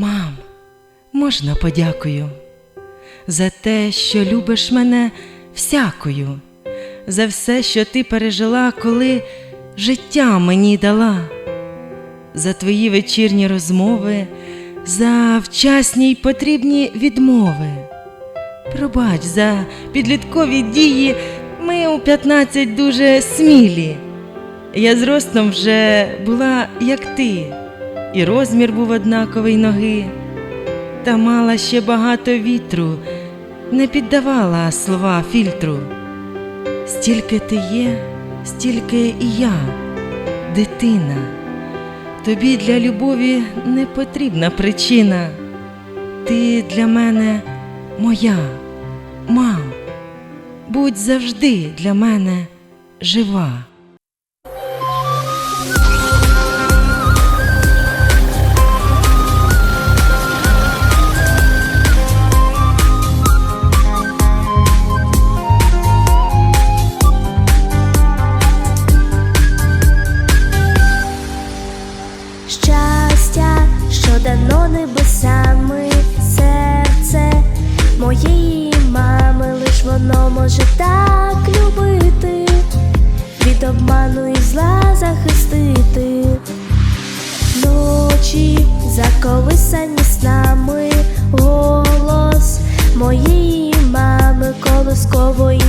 Мам, можна подякую за те, що любиш мене всякою, за все, що ти пережила, коли життя мені дала, за твої вечірні розмови, за вчасні й потрібні відмови. Пробач за підліткові дії, ми у 15 дуже смілі. Я зростом вже була, як ти, і розмір був однаковий ноги, та мала ще багато вітру, не піддавала слова фільтру. Стільки ти є, стільки і я, дитина. Тобі для любові не потрібна причина. Ти для мене моя, мам, будь завжди для мене жива. Щастя, що дано небесами, серце моєї мами, лиш воно може так любити, від обману і зла захистити, ночі заколисані снами, голос моєї мами, колосково і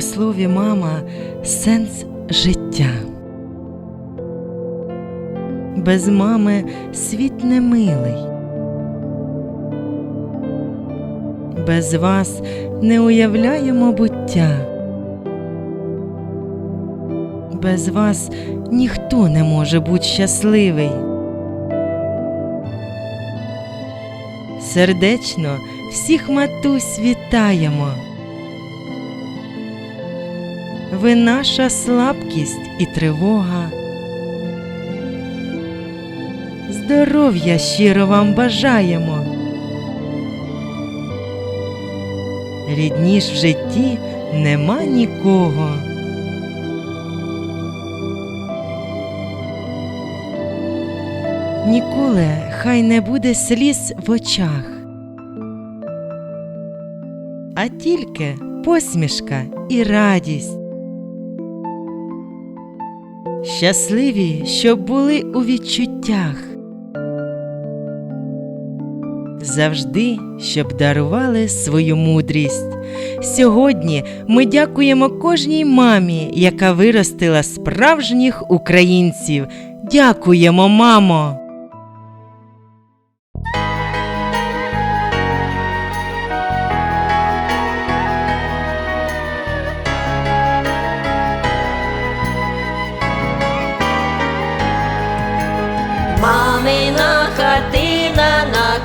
слові мама сенс життя. Без мами світ не милий. Без вас не уявляємо буття. Без вас ніхто не може бути щасливий. Сердечно всіх матусь вітаємо. Ви наша слабкість і тривога. Здоров'я щиро вам бажаємо. Рідніш в житті нема нікого. Ніколи хай не буде сліз в очах, а тільки посмішка і радість. Щасливі, щоб були у відчуттях. Завжди, щоб дарували свою мудрість. Сьогодні ми дякуємо кожній мамі, яка виростила справжніх українців. Дякуємо, мамо!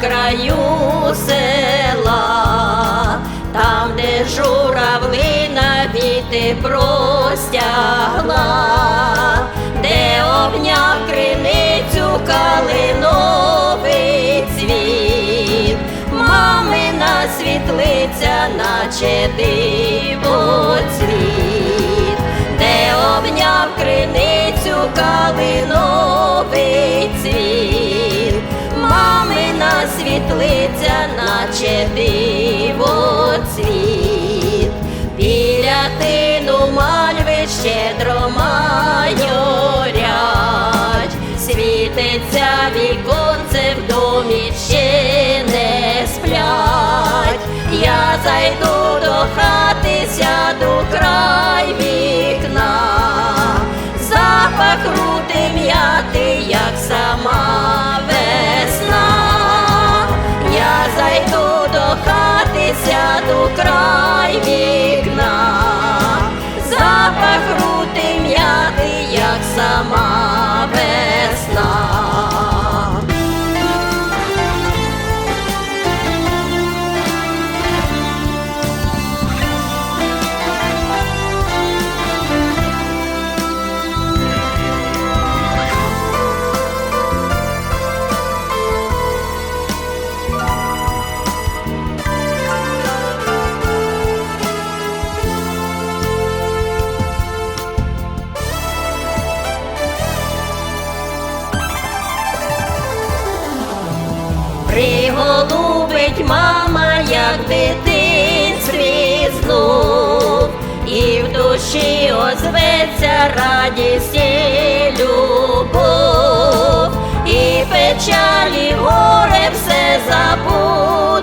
Краю села, там, де журавлина віти простягла, де обняв криницю калиновий цвіт, мамина світлиця, наче дивоцвіт, світлиця, наче дивоцвіт, біля тину мальви щедро майорять, душі озветься радість і любов, і печалі горе все забуде.